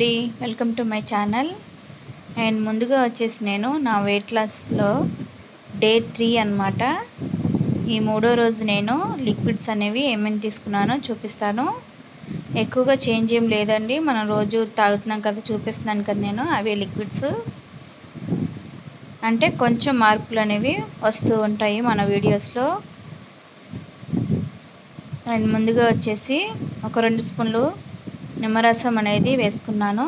అండి. Welcome to my channel and ముందుగా వచ్చేసి నేను నా వెయిట్ లాస్లో డే త్రీ అనమాట ఈ మూడో రోజు నేను లిక్విడ్స్ అనేవి ఏమేమి తీసుకున్నానో చూపిస్తాను. ఎక్కువగా చేంజ్ ఏం లేదండి. మనం రోజు తాగుతున్నాం కదా చూపిస్తున్నాను కదా నేను అవే లిక్విడ్స్ అంటే కొంచెం మార్పులు అనేవి వస్తూ ఉంటాయి మన వీడియోస్లో అండ్ ముందుగా వచ్చేసి ఒక రెండు స్పూన్లు నిమ్మరసం అనేది వేసుకున్నాను.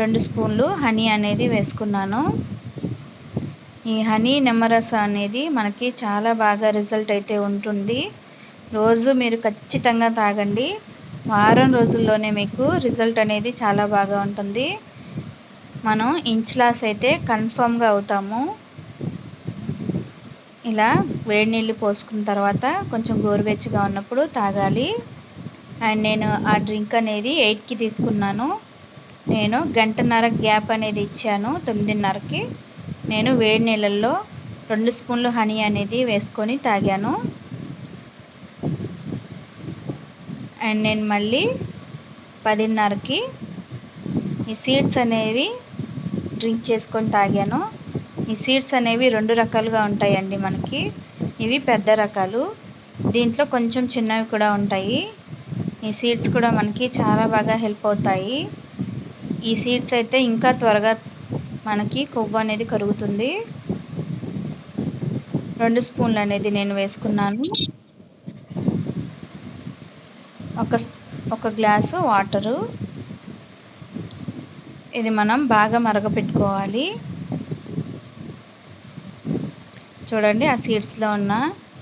రెండు స్పూన్లు హనీ అనేది వేసుకున్నాను. ఈ హనీ నిమ్మరసం అనేది మనకి చాలా బాగా రిజల్ట్ అయితే ఉంటుంది. రోజు మీరు ఖచ్చితంగా తాగండి. వారం రోజుల్లోనే మీకు రిజల్ట్ అనేది చాలా బాగా ఉంటుంది. మనం ఇంచ్లాస్ అయితే కన్ఫామ్గా అవుతాము. ఇలా వేడి నీళ్ళు పోసుకున్న తర్వాత కొంచెం గోరువెచ్చగా ఉన్నప్పుడు తాగాలి. అండ్ నేను ఆ డ్రింక్ అనేది ఎయిట్కి తీసుకున్నాను. నేను గంటన్నర గ్యాప్ అనేది ఇచ్చాను తొమ్మిదిన్నరకి. నేను వేడి నీళ్ళల్లో రెండు స్పూన్లు హనీ అనేది వేసుకొని తాగాను. అండ్ నేను మళ్ళీ పదిన్నరకి ఈ సీడ్స్ అనేవి డ్రింక్ చేసుకొని తాగాను. ఈ సీడ్స్ అనేవి రెండు రకాలుగా ఉంటాయండి మనకి. ఇవి పెద్ద రకాలు. దీంట్లో కొంచెం చిన్నవి కూడా ఉంటాయి. ఈ సీడ్స్ కూడా మనకి చాలా బాగా హెల్ప్ అవుతాయి. ఈ సీడ్స్ అయితే ఇంకా త్వరగా మనకి కొవ్వు అనేది కరుగుతుంది. రెండు స్పూన్లు అనేది నేను వేసుకున్నాను. ఒక ఒక గ్లాసు వాటరు. ఇది మనం బాగా మరగపెట్టుకోవాలి. చూడండి ఆ సీడ్స్లో ఉన్న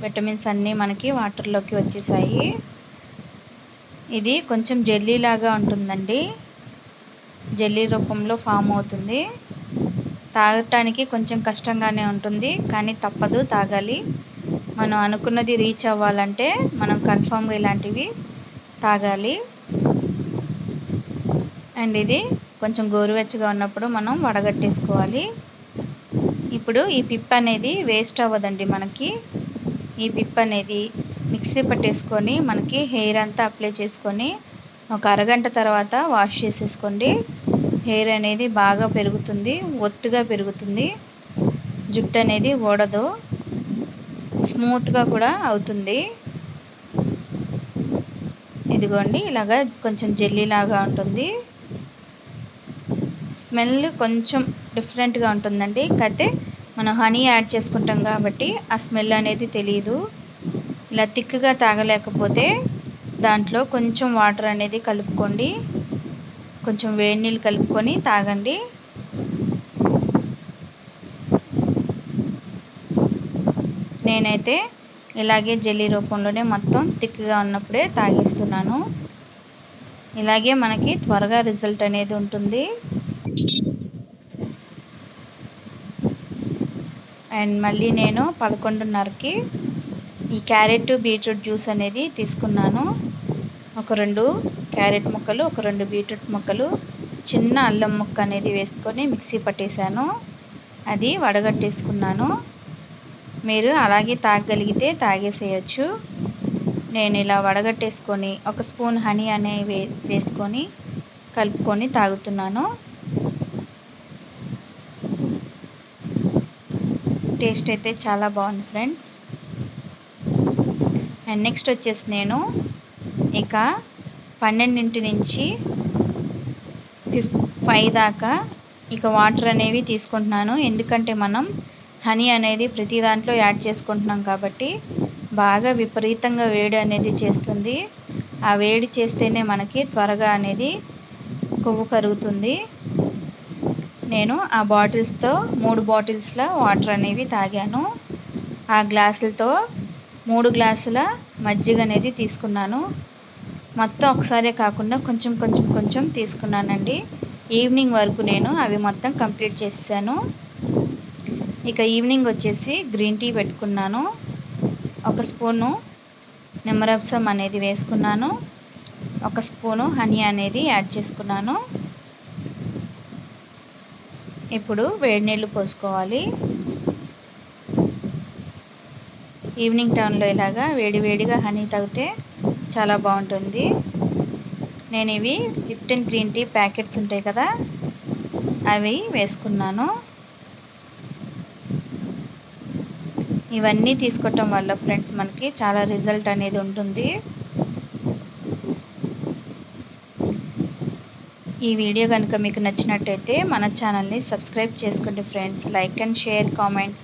విటమిన్స్ అన్నీ మనకి వాటర్లోకి వచ్చేసాయి. ఇది కొంచెం జెల్లీ లాగా ఉంటుందండి. జెల్లీ రూపంలో ఫామ్ అవుతుంది. తాగటానికి కొంచెం కష్టంగానే ఉంటుంది కానీ తప్పదు తాగాలి. మనం అనుకున్నది రీచ్ అవ్వాలంటే మనం కన్ఫామ్గా ఇలాంటివి తాగాలి. అండ్ ఇది కొంచెం గోరువెచ్చగా ఉన్నప్పుడు మనం వడగట్టేసుకోవాలి. ఇప్పుడు ఈ పిప్ అనేది వేస్ట్ అవ్వదండి మనకి. ఈ పిప్ అనేది మిక్సీ పట్టేసుకొని మనకి హెయిర్ అంతా అప్లై చేసుకొని ఒక అరగంట తర్వాత వాష్ చేసేసుకోండి. హెయిర్ అనేది బాగా పెరుగుతుంది ఒత్తుగా పెరుగుతుంది. జుట్టు అనేది ఓడదు స్మూత్గా కూడా అవుతుంది. ఇదిగోండి ఇలాగా కొంచెం జెల్లీ లాగా ఉంటుంది. స్మెల్ కొంచెం డిఫరెంట్గా ఉంటుందండి. కాకపోతే మనం హనీ యాడ్ చేసుకుంటాం కాబట్టి ఆ స్మెల్ అనేది తెలియదు ఇలా థిక్గా తాగలేకపోతే దాంట్లో కొంచెం వాటర్ అనేది కలుపుకోండి. కొంచెం వేడి నీళ్ళు కలుపుకొని తాగండి. నేనైతే ఇలాగే జెల్లీ రూపంలోనే మొత్తం థిక్గా ఉన్నప్పుడే తాగేస్తున్నాను. ఇలాగే మనకి త్వరగా రిజల్ట్ అనేది ఉంటుంది. అండ్ మళ్ళీ నేను పదకొండున్నరకి ఈ క్యారెట్ బీట్రూట్ జ్యూస్ అనేది తీసుకున్నాను. ఒక రెండు క్యారెట్ ముక్కలు ఒక రెండు బీట్రూట్ ముక్కలు చిన్న అల్లం ముక్క అనేది వేసుకొని మిక్సీ పట్టేశాను. అది వడగట్టేసుకున్నాను. మీరు అలాగే తాగగలిగితే తాగేసేయచ్చు. నేను ఇలా వడగట్టేసుకొని ఒక స్పూన్ హనీ అనే వే వేసుకొని కలుపుకొని తాగుతున్నాను. టేస్ట్ అయితే చాలా బాగుంది ఫ్రెండ్స్. అండ్ నెక్స్ట్ వచ్చేసి నేను ఇక పన్నెండింటి నుంచి ఫిఫ్ ఫైవ్ దాకా ఇక వాటర్ అనేవి తీసుకుంటున్నాను. ఎందుకంటే మనం హనీ అనేది ప్రతి దాంట్లో యాడ్ చేసుకుంటున్నాం కాబట్టి బాగా విపరీతంగా వేడి అనేది చేస్తుంది. ఆ వేడి చేస్తేనే మనకి త్వరగా అనేది కొవ్వు కరుగుతుంది. నేను ఆ బాటిల్స్తో మూడు బాటిల్స్ల వాటర్ అనేవి తాగాను. ఆ గ్లాసులతో మూడు గ్లాసుల మజ్జిగ అనేది తీసుకున్నాను. మొత్తం ఒకసారే కాకుండా కొంచెం కొంచెం కొంచెం తీసుకున్నానండి. ఈవినింగ్ వరకు నేను అవి మొత్తం కంప్లీట్ చేసాను ఇక ఈవినింగ్ వచ్చేసి గ్రీన్ టీ పెట్టుకున్నాను. ఒక స్పూను నిమ్మరసం అనేది వేసుకున్నాను. ఒక స్పూను హనీ అనేది యాడ్ చేసుకున్నాను. ఇప్పుడు వేడి నీళ్ళు పోసుకోవాలి. ఈవినింగ్ టైంలో ఇలాగా వేడివేడిగా హనీ తాగితే చాలా బాగుంటుంది. నేను ఇవి లిప్టన్ గ్రీన్ టీ ప్యాకెట్స్ ఉంటాయి కదా అవి వేసుకున్నాను. ఇవన్నీ తీసుకోవటం వల్ల ఫ్రెండ్స్ మనకి చాలా రిజల్ట్ అనేది ఉంటుంది. ఈ వీడియో కనుక మీకు నచ్చినట్టయితే మన ఛానల్ని సబ్స్క్రైబ్ చేసుకోండి friends. Like and share comment